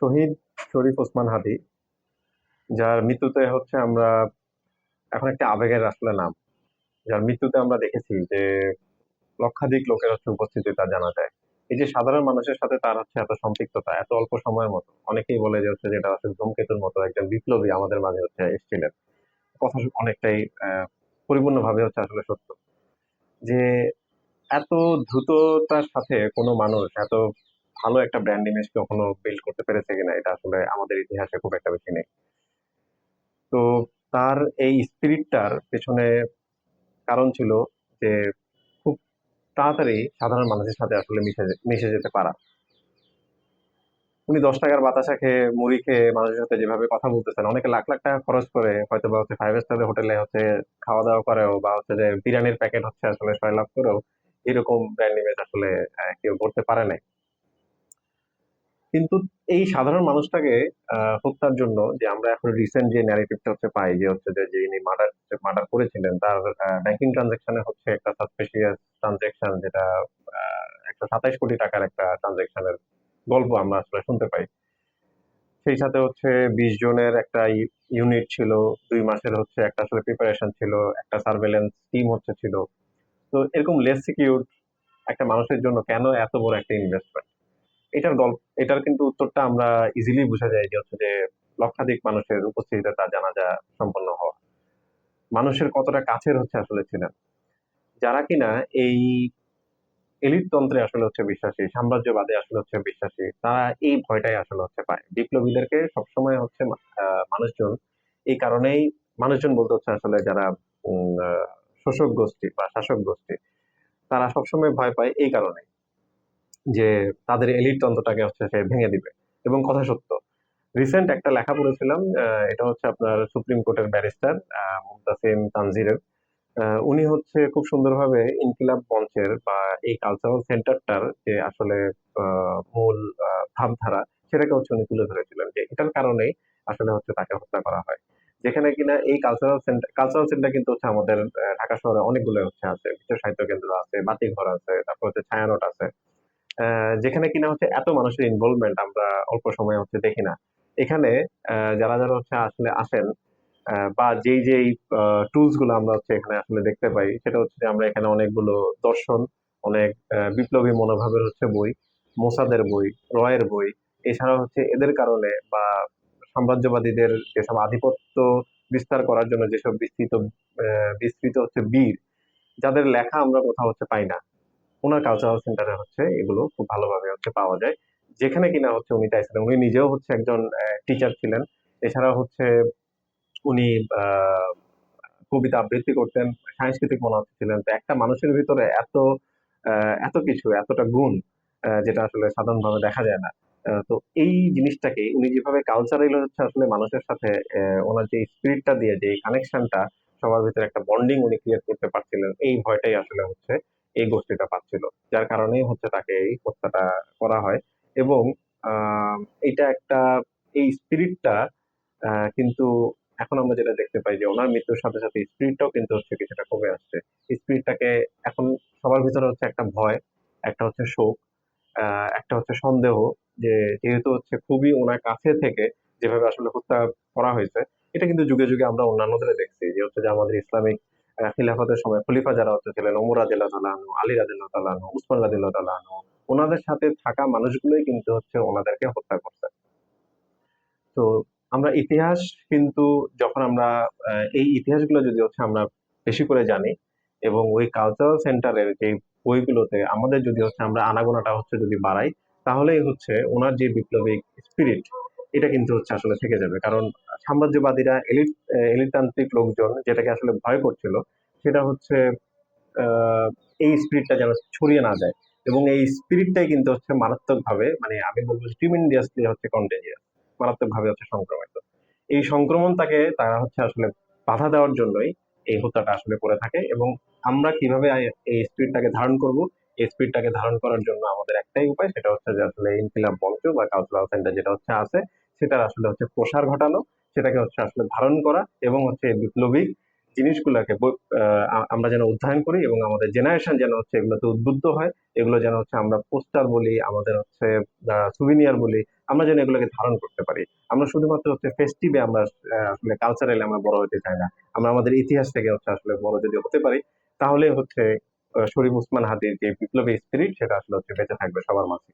শহীদ শরীফ ওসমান হাদি, যার মৃত্যুতে হচ্ছে আমরা এখন একটা আবেগের আসলে নাম। যার মৃত্যুতে আমরা দেখেছি যে লক্ষাধিক লোকের হচ্ছে উপস্থিতি তা জানা যায়। এই যে সাধারণ মানুষের সাথে তার হচ্ছে এত সম্পৃক্ততা, এত অল্প সময়ের মতো, অনেকেই বলে যে হচ্ছে যেটা হচ্ছে ধূমকেতুর মতো একজন বিপ্লবী আমাদের মাঝে হচ্ছে এসেছিলেন। কথা অনেকটাই পরিপূর্ণভাবে হচ্ছে আসলে সত্য। যে এত দ্রুততার সাথে কোনো মানুষ, এত ভালো একটা ব্র্যান্ড ইমেজ কখনো বিল্ড করতে পেরেছে কিনা, এটা আসলে আমাদের ইতিহাসে খুব একটা বেশি নেই। তো তার এই স্পিরিটটার পেছনে কারণ ছিল যে, খুব তাড়াতাড়ি সাধারণ মানুষের সাথে আসলে মিশে মিশে যেতে পারা। উনি দশ টাকার বাতাসা খেয়ে, মুড়ি খেয়ে মানুষের সাথে যেভাবে কথা বলতেছেন, অনেকে লাখ লাখ টাকা খরচ করে হয়তো বা হচ্ছে ফাইভ স্টার হোটেলে হচ্ছে খাওয়া দাওয়া করেও বা হচ্ছে যে বিরিয়ানির প্যাকেট হচ্ছে আসলে ছয় লাখ করেও এরকম ব্র্যান্ড ইমেজ আসলে কেউ করতে পারে নাই। কিন্তু এই সাধারণ মানুষটাকে হত্যার জন্য যে আমরা এখন রিসেন্ট যে ন্যারেটিভটা হচ্ছে পাই যে হচ্ছে যে, যিনি মার্ডার মার্ডার করেছিলেন, তার ব্যাংকিং ট্রানজাকশনে হচ্ছে একটা সাসপেশিয়াস ট্রানজাকশন যেটা একশো সাতাইশ কোটি টাকার একটা ট্রানজাকশনের গল্প আমরা আসলে শুনতে পাই। সেই সাথে হচ্ছে বিশ জনের একটা ইউনিট ছিল, দুই মাসের হচ্ছে একটা আসলে প্রিপারেশন ছিল, একটা সার্ভেলেন্স টিম হচ্ছে ছিল। তো এরকম লেস সিকিউর একটা মানুষের জন্য কেন এত বড় একটা ইনভেস্টমেন্ট এটার গল্প, এটার কিন্তু উত্তরটা আমরা ইজিলি বোঝা যায় যে হচ্ছে যে লক্ষাধিক মানুষের উপস্থিতিতে তার জানাজা সম্পন্ন হওয়া। মানুষের কতটা কাছের হচ্ছে আসলে ছিলেন যারা কিনা এই এলিট তন্ত্রে আসলে হচ্ছে বিশ্বাসী, সাম্রাজ্যবাদে আসলে হচ্ছে বিশ্বাসী, তারা এই ভয়টাই আসলে হচ্ছে পায়। বিপ্লবীদেরকে সবসময় হচ্ছে মানুষজন এই কারণেই মানুষজন বলতে হচ্ছে আসলে যারা শোষক গোষ্ঠী বা শাসক গোষ্ঠী, তারা সবসময় ভয় পায় এই কারণে যে তাদের এলিট তন্ত্রটাকে হচ্ছে সে ভেঙে দিবে। এবং কথা সত্য রিসেন্ট একটা লেখা পড়েছিলাম এটা হচ্ছে আপনার সুপ্রিম কোর্টের ব্যারিস্টার মুমতাসিম তানজিরের। উনি হচ্ছে খুব সুন্দরভাবে ইনকিলাব মঞ্চের বা এই কালচারাল সেন্টারটার যে আসলে মূল ভাবধারা সেটাকে হচ্ছে উনি তুলে ধরেছিলেন যে এটার কারণেই আসলে হচ্ছে তাকে হত্যা করা হয়। যেখানে কিনা এই কালচারাল সেন্টার কালচারাল সেন্টার কিন্তু হচ্ছে আমাদের ঢাকা শহরে অনেকগুলো হচ্ছে আছে। বিশ্ব সাহিত্য কেন্দ্র আছে, বাতিঘর আছে, তারপর হচ্ছে ছায়ানট আছে। যেখানে কিনা হচ্ছে এত মানুষের ইনভলভমেন্ট আমরা অল্প সময়ে হচ্ছে দেখি না। এখানে যারা যারা হচ্ছে আসলে আসেন বা যেই যেই টুলসগুলো আমরা হচ্ছে এখানে আসলে দেখতে পাই, সেটা হচ্ছে যে আমরা এখানে অনেকগুলো দর্শন, অনেক বিপ্লবী মনোভাবের হচ্ছে বই, মোসাদের বই, রয়ের বই এছাড়া হচ্ছে এদের কারণে বা সাম্রাজ্যবাদীদের যেসব আধিপত্য বিস্তার করার জন্য যেসব বিস্তৃত বিস্তৃত হচ্ছে বীর, যাদের লেখা আমরা কোথাও হচ্ছে পাই না। ওনার কালচারাল সেন্টারে হচ্ছে এগুলো খুব ভালোভাবে হচ্ছে পাওয়া যায়। যেখানে কিনা হচ্ছে উনি চাইছিলেন উনি নিজেও হচ্ছে একজন টিচার ছিলেন। এছাড়া হচ্ছে উনি কবিতা আবৃত্তি করতেন, সাংস্কৃতিক মনোভাব ছিলেন। তো একটা মানুষের ভিতরে এত এত কিছু, এতটা গুণ যেটা আসলে সাধারণভাবে দেখা যায় না। তো এই জিনিসটাকে উনি যেভাবে কালচারাল হচ্ছে আসলে মানুষের সাথে ওনার যে স্পিরিটটা দিয়ে, যে কানেকশনটা সবার ভিতরে একটা বন্ডিং উনি ক্রিয়েট করতে পারছিলেন, এই ভয়টাই আসলে হচ্ছে এই গোষ্ঠীটা পাচ্ছিল, যার কারণেই হচ্ছে তাকে এই হত্যাটা করা হয়। এবং এটা একটা, এই স্পিরিটটা কিন্তু এখন আমরা যেটা দেখতে পাই যে ওনার মৃত্যুর সাথে সাথে স্পিরিটটাও কিন্তু হচ্ছে কিছুটা কমে আসছে। স্পিরিটটাকে এখন সবার ভিতরে হচ্ছে একটা ভয়, একটা হচ্ছে শোক একটা হচ্ছে সন্দেহ যে যেহেতু হচ্ছে খুবই ওনার কাছে থেকে যেভাবে আসলে হত্যা করা হয়েছে, এটা কিন্তু যুগে যুগে আমরা অন্যান্যদের দেখছি। যে হচ্ছে যে আমাদের ইসলামিক খিলাফতের সময় খলিফা যারা হচ্ছে ছিলেন ওমর রাদিল্লাহ তালানু আলী রাদিল্লাহ তালানু উসমান রাদিল্লাহ তালানু ওনাদের সাথে থাকা মানুষগুলোই কিন্তু হচ্ছে ওনাদেরকে হত্যা করছে। তো আমরা ইতিহাস কিন্তু যখন আমরা এই ইতিহাসগুলো যদি হচ্ছে আমরা বেশি করে জানি এবং ওই কালচারাল সেন্টারের যে বইগুলোতে আমাদের যদি হচ্ছে আমরা আনাগোনাটা হচ্ছে যদি বাড়াই, তাহলেই হচ্ছে ওনার যে বিপ্লবিক স্পিরিট এটা কিন্তু হচ্ছে আসলে থেকে যাবে। কারণ সাম্রাজ্যবাদীরা, এলিট এলিটতান্ত্রিক লোকজন যেটাকে আসলে ভয় করছিল, সেটা হচ্ছে এই স্পিরিটটা যেন ছড়িয়ে না যায়। এবং এই স্পিরিটটাই কিন্তু হচ্ছে মারাত্মকভাবে মানে আমি বলব ট্রিমেন্ডিয়াসলি হচ্ছে কন্টেজিয়াস মারাত্মকভাবে হচ্ছে সংক্রমিত। এই সংক্রমণটাকে তারা হচ্ছে আসলে বাধা দেওয়ার জন্যই এই হত্যাটা আসলে করে থাকে এবং আমরা কীভাবে এই স্পিরিটটাকে ধারণ করব স্পিডটাকে ধারণ করার জন্য আমাদের একটাই উপায়, সেটা হচ্ছে যে আসলে ইনফিলাম বঞ্চ বা কাউচুলাল সেন্টার যেটা হচ্ছে আছে, সেটার আসলে হচ্ছে প্রসার ঘটানো, সেটাকে হচ্ছে আসলে ধারণ করা এবং হচ্ছে বিপ্লবী জিনিসগুলোকে আমরা যেন অধ্যয়ন করি এবং আমাদের জেনারেশন যেন হচ্ছে এগুলোতে উদ্বুদ্ধ হয়, এগুলো যেন হচ্ছে আমরা পোস্টার বলি, আমাদের হচ্ছে সুভিনিয়ার বলি, আমরা যেন এগুলোকে ধারণ করতে পারি। আমরা শুধুমাত্র হচ্ছে ফেস্টিভে আমরা আসলে কালচারালি আমরা বড় হতে চাই না। আমরা আমাদের ইতিহাস থেকে হচ্ছে আসলে বড় যদি হতে পারি, তাহলে হচ্ছে শরীফ উসমান হাতির যে বিপ্লবী স্পিরিট সেটা আসলে হচ্ছে বেঁচে থাকবে সবার মাঝে।